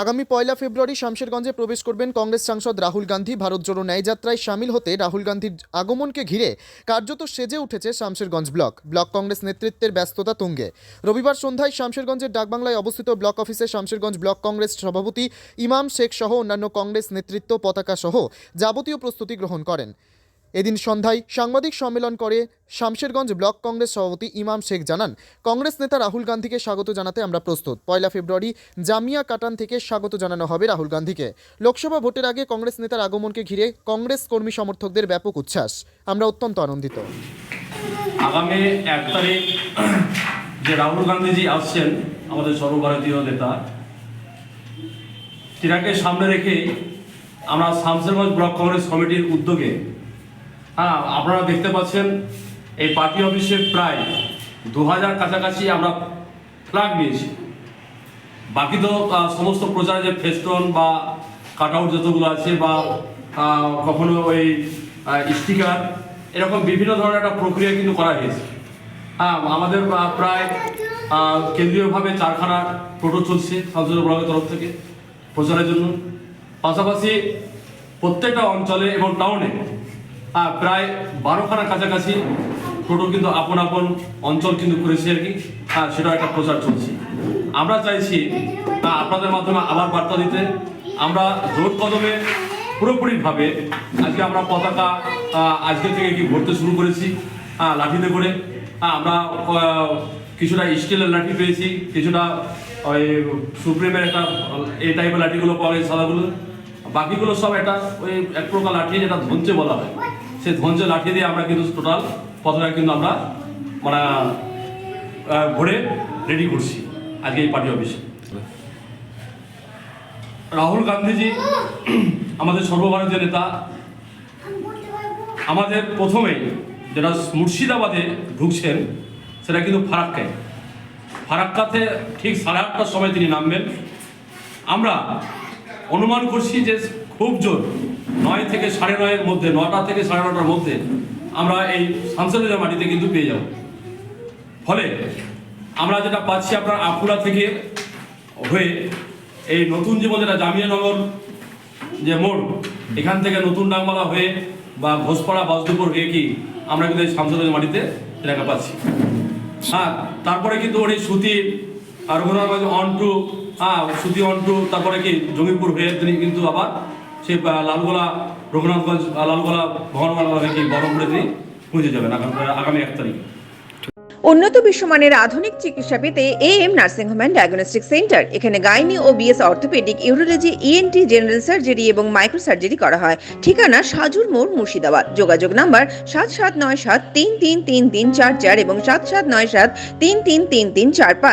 আগামী পয়লা ফেব্রুয়ারি শামশেরগঞ্জে প্রবেশ করবেন কংগ্রেস সাংসদ রাহুল গান্ধী। ভারত জোড়ো ন্যায়যাত্রায় সামিল হতে রাহুল গান্ধীর আগমনকে ঘিরে কার্যত সেজে উঠেছে শামশেরগঞ্জ ব্লক। ব্লক কংগ্রেস নেতৃত্বের ব্যস্ততা তুঙ্গে। রবিবার সন্ধ্যায় শামশেরগঞ্জের ডাকবাংলায় অবস্থিত ব্লক অফিসে শামশেরগঞ্জ ব্লক কংগ্রেস সভাপতি ইমাম শেখ সহ অন্যান্য কংগ্রেস নেতৃত্ব পতাকা সহ যাবতীয় প্রস্তুতি গ্রহণ করেন। এদিন সন্ধ্যায় সাংবাদিক সম্মেলন করে শামশেরগঞ্জ ব্লক কংগ্রেস সভাপতি ইমাম শেখ জানান, কংগ্রেস নেতা রাহুল গান্ধীকে স্বাগত জানাতে আমরা প্রস্তুত। পয়লা ফেব্রুয়ারি জামিয়া কাটান থেকে স্বাগত জানানো হবে রাহুল গান্ধীকে। লোকসভা ভোটের আগে কংগ্রেস নেতার আগমনকে ঘিরে কংগ্রেস কর্মী সমর্থকদের ব্যাপক উচ্ছ্বাস। আমরা অত্যন্ত আনন্দিত। আগামী এক তারিখ যে রাহুল গান্ধীজি আসছেন আমাদের সর্বভারতীয় নেতা, তিনাকে সামনে রেখে আমরা শামসেরগঞ্জ ব্লক কংগ্রেস কমিটির উদ্যোগে হ্যাঁ আপনারা দেখতে পাচ্ছেন, এই পার্টি অফিসে প্রায় দু হাজার কাছাকাছি আমরা ফ্ল্যাগ নিয়েছি। বাকি তো সমস্ত প্রচারে যে ফেস্টন বা কাট আউট যতগুলো আছে বা কখনো ওই স্টিকার এরকম বিভিন্ন ধরনের একটা প্রক্রিয়া কিন্তু করা হয়েছে। হ্যাঁ আমাদের প্রায় কেন্দ্রীয়ভাবে চারখানা টোটো চলছে সংসদ ব্লকের তরফ থেকে প্রচারের জন্য। পাশাপাশি প্রত্যেকটা অঞ্চলে এবং টাউনে প্রায় বারোখানা কাছাকাছি টোটো কিন্তু আপন আপন অঞ্চল কিন্তু করেছে আর কি। হ্যাঁ সেটা একটা প্রচার চলছে। আমরা চাইছি আপনাদের মাধ্যমে আবার বার্তা দিতে। আমরা জোর কদমে পুরোপুরিভাবে আজকে আমরা পতাকা আজকে থেকে কি ভরতে শুরু করেছি লাঠিতে করে। আমরা কিছুটা স্টিলের লাঠি পেয়েছি, কিছুটা ওই সুপ্রিমের একটা, এই টাইপের লাঠিগুলো পাওয়া গেছে সাদাগুলো। বাকিগুলো সব একটা ওই এক প্রকার লাঠি যেটা ধঞ্চে বলা হয়। সেই ধঞ্চে লাঠি দিয়ে আমরা কিন্তু টোটাল পথটা কিন্তু আমরা মানে ভরে রেডি করছি আজকে এই পার্টি অফিসে রাহুল গান্ধীজি, আমাদের সর্বভারতীয় নেতা, আমাদের প্রথমেই যেটা মুর্শিদাবাদে ঢুকছেন, সেটা কিন্তু ফারাক্কায়। ফারাক্কাতে ঠিক সাড়ে আটটার সময় তিনি নামবেন। আমরা অনুমান করছি যে খুব জোর নয় থেকে সাড়ে নয়ের মধ্যে, নটা থেকে সাড়ে নটার মধ্যে আমরা এই সাংসদের মাটিতে কিন্তু পেয়ে যাব। ফলে আমরা যেটা পাচ্ছি আপনার আকুলা থেকে হয়ে এই নতুন জীবন যেটা জামিয়ানগর যে মোড়, এখান থেকে নতুন ডাংমালা হয়ে বা ঘোষপাড়া বাসদুপুর হয়ে কি আমরা কিন্তু এই সাংসদের মাটিতে এলাকা পাচ্ছি। হ্যাঁ তারপরে কিন্তু ওই সুতি অন টু হ্যাঁ সুতি অন টু তারপরে কি জঙ্গিপুর হয়ে তিনি কিন্তু আবার সেই লালগোলা, রঘুনাথগঞ্জ লালগোলা ভগবান হয়ে কি বহরমপুরে পৌঁছে যাবেন আগামী এক তারিখ। উন্নত বিশ্বমানের আধুনিক চিকিৎসা পেতে A M nursing home and diagnostic centre, এখানে গাইনি ও BS orthopaedic urology ENT general surgery এবং মাইক্রো সার্জারি করা হয়। ঠিকানা সাজুর মোড় মুর্শিদাবাদ। যোগাযোগ নাম্বার সাত সাত নয় সাত তিন তিন তিন তিন চার চার এবং সাত সাত নয় সাত তিন তিন তিন তিন চার পাঁচ।